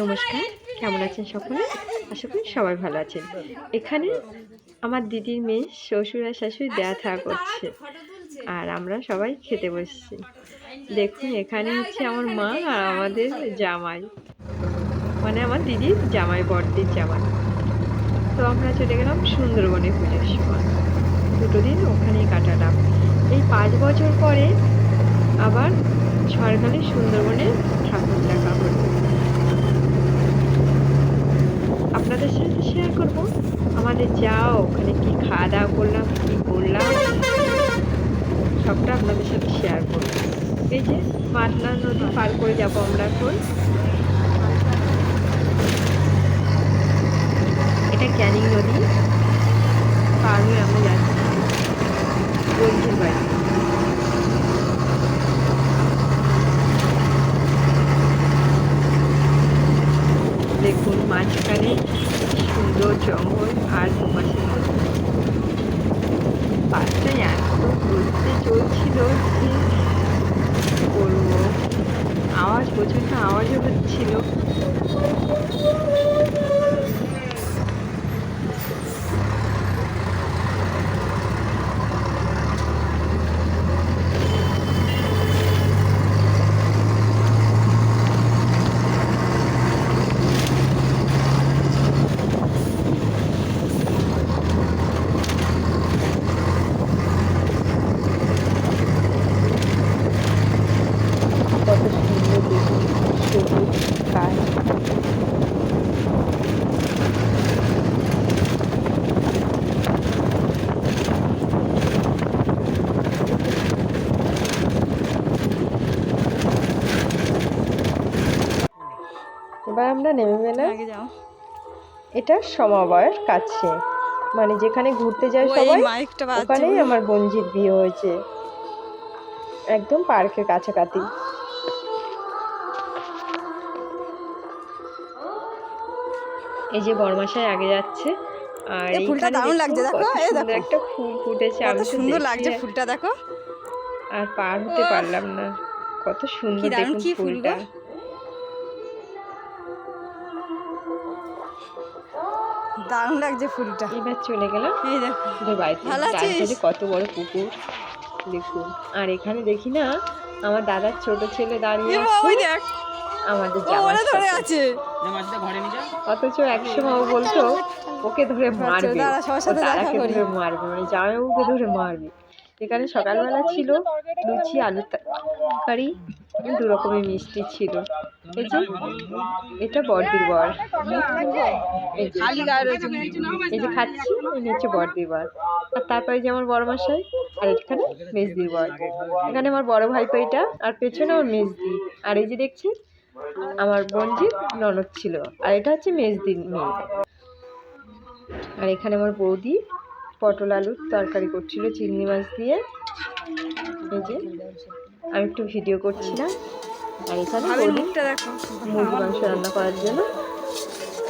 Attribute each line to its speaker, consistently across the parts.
Speaker 1: নমস্কার, কেমন আছেন সকলে? আশা করি সবাই ভালো আছেন। এখানে আমার দিদির মেয়ে শ্বশুর আর শাশুড়ি দেয়া থাকা করছে, আর আমরা সবাই খেতে বসছি। দেখুন, এখানে হচ্ছে আমার মা আর আমাদের জামাই। মানে আমার দিদির জামাই, বড়দির জামাই। তো আমরা চলে গেলাম সুন্দরবনে পুজোর সময়। দুটো দিন ওখানেই কাটালাম। এই পাঁচ বছর পরে আবার সরকারি সুন্দরবনে ঠাকুর দেখা হলো আপনাদের সাথে শেয়ার করব। আমাদের যাও, ওখানে কি খাওয়া দাওয়া করলাম, কি করলাম। সবটা আপনাদের সাথে শেয়ার করব। এই যে মাতলা নদী পার করে যাব আমরা এখন। এটা ক্যানিং নদী। পার হয়ে আমরা যাচ্ছি বন্ধুর বাড়ি দেখুন মাঝখানে সুন্দর জঙ্গল আর দুপাশে বাসটা এত যে কি করব আওয়াজ প্রচণ্ড আওয়াজও হচ্ছিল কত সুন্দর দেখুন এবার আমরা নেমে গেলাম এটা সমবায়ের কাছে। মানে যেখানে ঘুরতে যায় সবাই ওখানেই আমার বোনজির বিয়ে হয়েছে। একদম পার্কের কাছাকাছি। এই যে বরমাসায় আগে যাচ্ছে আর
Speaker 2: এই ফুলটা দারুণ লাগছে, দেখো, এই দেখো।
Speaker 1: একটা ফুল ফুটেছে
Speaker 2: কত সুন্দর লাগছে ফুলটা দেখো।
Speaker 1: আর পার হতে পারলাম না কত সুন্দর দেখুন ফুলটা।
Speaker 2: দারুণ লাগছে ফুলটা।
Speaker 1: এবার চলে গেলাম
Speaker 2: এই দেখো
Speaker 1: বাড়িতে। কত বড় পুকুর দেখুন। আর এখানে দেখি না আমার দাদার ছোট ছেলে দাঁড়িয়ে
Speaker 2: ওই দেখ।
Speaker 1: আমাদের জামার
Speaker 2: ধরে আছে।
Speaker 1: অথচ একসময় ও বলতো ওকে ধরে মারবে।
Speaker 2: দাঁড়া, সবার
Speaker 1: ও
Speaker 2: সাথে দেখা
Speaker 1: দাদাকে ধরে মারবে। মানে জামাইবাবুকে ধরে মারবে। এখানে সকালবেলা ছিল লুচি আলু তরকারি দু রকমের মিষ্টি ছিল। এই যে এটা বড়দির বর। এই যে এই যে খাচ্ছি এই হচ্ছে বড়দির বর। আর তারপরে যে আমার বড় মশাই আর এখানে মেজদির বর। এখানে আমার বড় ভাইপো এটা আর পেছনে আমার মেজদি। আর এই যে দেখছি আমার বোনজির ননদ ছিল আর এটা হচ্ছে মেজদির মেয়ে। আর এখানে আমার বৌদি পটল আলুর তরকারি করছিল চিংড়ি মাছ দিয়ে। এই যে আমি একটু ভিডিও করছিলাম। আর এখানে মুরগি মাংস রান্না করার জন্য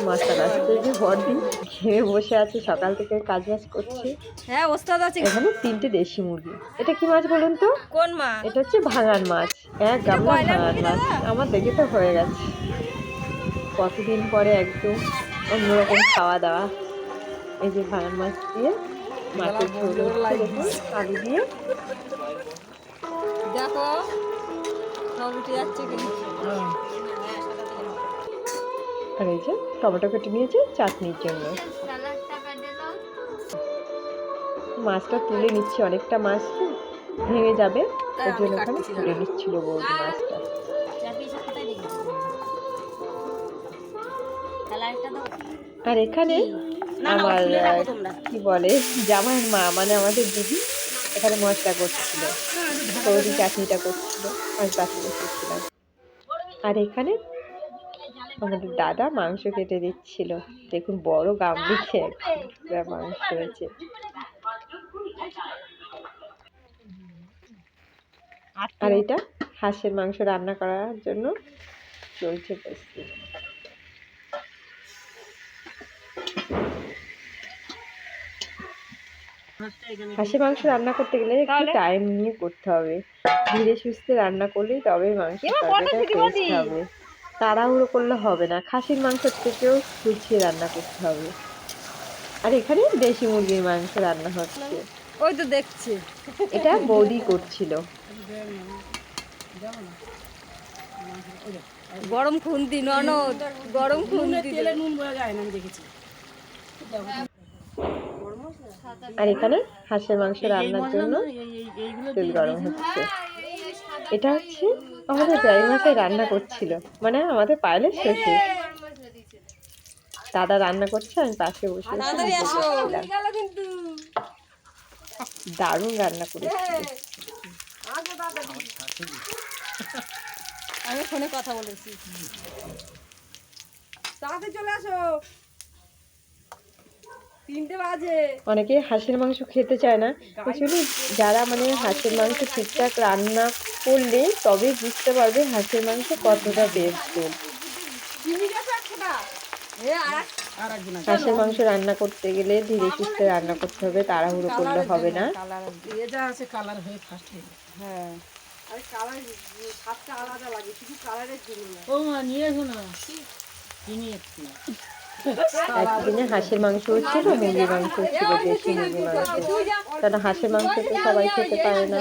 Speaker 1: মশলা আসছে যে বড়দি খেয়ে বসে আছে সকাল থেকে কাজ বাজ করছে।
Speaker 2: হ্যাঁ ওস্তাদ আছে।
Speaker 1: এখানে তিনটে দেশি মুরগি। এটা কি মাছ বলুন তো?
Speaker 2: কোন মা
Speaker 1: এটা হচ্ছে ভাঙান মাছ। এক গামলা ভাঙান মাছ। আমার দেখে তো হয়ে গেছে। কতদিন পরে একদম অন্যরকম খাওয়া দাওয়া। এই যে ভাঙান মাছ দিয়ে মাছের ঝোল আলু দিয়ে।
Speaker 2: দেখো সব উঠে যাচ্ছে কিন্তু।
Speaker 1: আর এই যে টমেটো কেটে নিয়েছে চাটনির জন্য। মাছটা তুলে নিচ্ছে অনেকটা মাছ ভেঙে যাবে ওর জন্য ওখানে তুলে নিচ্ছিল বৌদি মাছটা। আর এখানে আমার কি বলে জামাইয়ের মা মানে আমাদের দিদি এখানে মশলা করছিল। বৌদি চাটনিটা করছিল আমি পাশে বসেছিলাম আর এখানে আমাদের দাদা মাংস কেটে দিচ্ছিল। দেখুন বড় একটা মাংস হয়েছে। আর এটা হাঁসের মাংস রান্না করার জন্য চলছে প্রস্তুতি। হাঁসের মাংস রান্না করতে গেলে একটু টাইম নিয়ে করতে হবে। ধীরে সুস্থে রান্না করলেই তবেই মাংস তরকারিটা টেস্ট হবে। তাড়াহুড়ো করলে হবে না। খাসির মাংসের থেকেও গুছিয়ে রান্না করতে হবে। আর এখানে দেশি মুরগির মাংস রান্না হচ্ছে।
Speaker 2: ওই তো দেখছি।
Speaker 1: এটা বৌদি করছিল।
Speaker 2: গরম খুন্তি ননদ। গরম খুন্তি
Speaker 1: আর এখানে হাঁসের মাংস রান্নার জন্য তেল গরম হচ্ছে। এটা হচ্ছে আমাদের মাসে রান্না করছিল। মানে আমাদের পায়েলের শ্বশুর দাদা রান্না করছে আমি পাশে বসে দারুণ রান্না করেছিল
Speaker 2: আমি ফোনে কথা বলেছি। তাড়াতাড়ি চলে আসো।
Speaker 1: অনেকে হাঁসের মাংস খেতে চায় না। অ্যাকচুয়ালি যারা মানে হাঁসের মাংস ঠিকঠাক রান্না করলে তবে বুঝতে পারবে হাঁসের মাংস কতটা
Speaker 2: এ
Speaker 1: হাঁসের মাংস রান্না করতে গেলে ধীরে সুস্থে রান্না করতে হবে তাড়াহুড়ো করলে হবে না।
Speaker 2: কালার
Speaker 3: হয়ে ফার্স্ট হ্যাঁ
Speaker 2: আরে কালার স্বাদটা আলাদা লাগে শুধু কালারের জন্য
Speaker 3: ও নিয়ে এসো না। চিনি একটু
Speaker 1: একদিনে হাঁসের মাংস হচ্ছিল মুরগির মাংস হচ্ছিল দেশি মুরগির মাংস কারণ হাঁসের মাংস তো সবাই খেতে পারে না।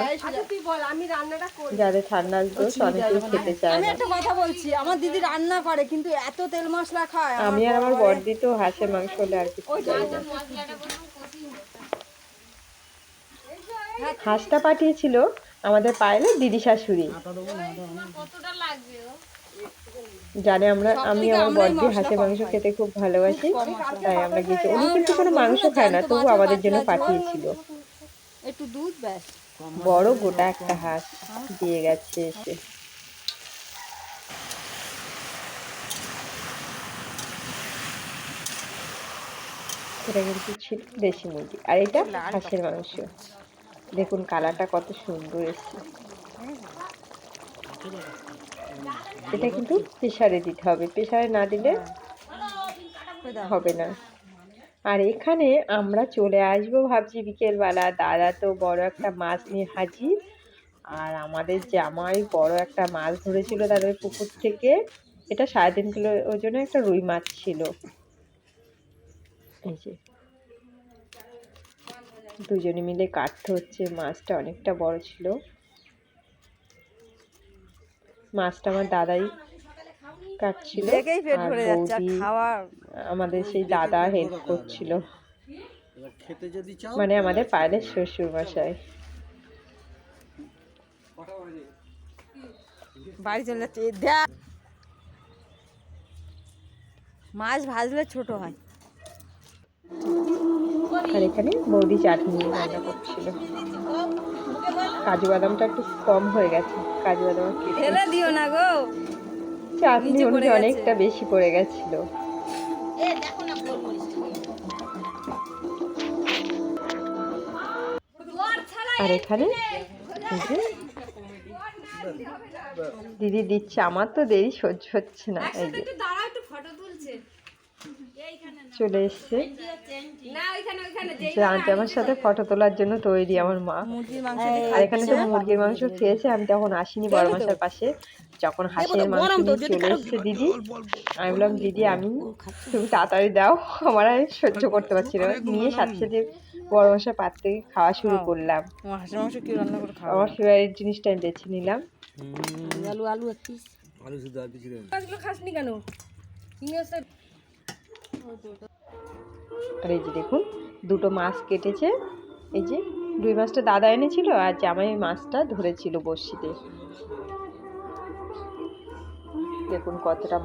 Speaker 2: তুই বল আমি রান্নাটা
Speaker 1: যাদের ঠান্ডার দোষ অনেকেই খেতে চায়
Speaker 2: আমি
Speaker 1: না
Speaker 2: একটা কথা বলছি আমার দিদি রান্না করে কিন্তু এত তেল মশলা খায়।
Speaker 1: আমি আর আমার বর্দি তো হাঁসের মাংস হলে আর কিছু হাঁসটা পাঠিয়েছিল আমাদের পায়েলে দিদি শাশুড়ি। জানে আমরা আমি আমার বর্দি হাঁসের মাংস খেতে খুব ভালোবাসি তাই আমরা গেছি উনি কিন্তু কোনো মাংস খায় না তবু আমাদের জন্য পাঠিয়েছিল
Speaker 2: একটু দুধ ব্যাস।
Speaker 1: বড় গোটা একটা হাঁস দিয়ে গেছে এসে। এটা কিন্তু ছিল দেশি মুরগি আর এটা হাঁসের মাংস। দেখুন কালারটা কত সুন্দর এসছে। এটা কিন্তু প্রেসারে দিতে হবে। প্রেসারে না দিলে হবে না। আর এখানে আমরা চলে আসব ভাবছি বিকেলবেলা। দাদা তো বড় একটা মাছ নিয়ে হাজির। আর আমাদের জামাই বড় একটা মাছ ধরেছিল তাদের পুকুর থেকে। এটা সাড়ে তিন কিলো ওজনে একটা রুই মাছ ছিল। এই যে। দুজনে মিলে কাটতে হচ্ছে। মাছটা অনেকটা বড় ছিল। মাছটা আমার দাদাই কাটছিল আর
Speaker 2: ভরে যাচ্ছে আর
Speaker 1: বৌদি আমাদের সেই দাদা হেল্প করছিল।
Speaker 4: খেতে যদি চাও
Speaker 1: মানে আমাদের পায়েলের শ্বশুর মশাই
Speaker 2: বাড়ি চলে যাচ্ছে মাছ ভাজলে ছোট হয়।
Speaker 1: আর এখানে বৌদি চাটনি রান্না করছিল। কাজু বাদামটা একটু কম হয়ে গেছে। কাজু বাদাম
Speaker 2: ফেলে দিও না গো।
Speaker 1: চাটনি। অনেকটা বেশি পড়ে গেছিল। আর এখানে দিদি? দিচ্ছে। আমার তো দেরি সহ্য হচ্ছে না। এই যে। চলে এসছে। জানতে আমার সাথে ফটো তোলার জন্য তৈরি আমার মা। আর এখানে তো মুরগির মাংস খেয়েছে। আমি তখন আসিনি বড় মাসের পাশে। যখন হাঁসের মাংস চলে এসছে দিদি আমি বললাম দিদি আমি তুমি তাড়াতাড়ি দাও। আমার আর সহ্য করতে পারছি না। নিয়ে সাথে সাথে বড় মশার পাত থেকে খাওয়া শুরু করলাম।
Speaker 2: তোমার হাঁসের মাংস কি রান্না করে খাওয়া
Speaker 1: আমার ফেভারিট জিনিসটা আমি বেছে নিলাম।
Speaker 2: আলু আলু
Speaker 4: আলু শুধু আর কিছু
Speaker 2: খাসনি কেন?
Speaker 1: আর এই যে দেখুন, দুটো মাছ কেটেছে। এই যে দুই মাছটা দাদা এনেছিল আর জামাই মাছটা ধরেছিল বড়শিতে। দেখুন কতটা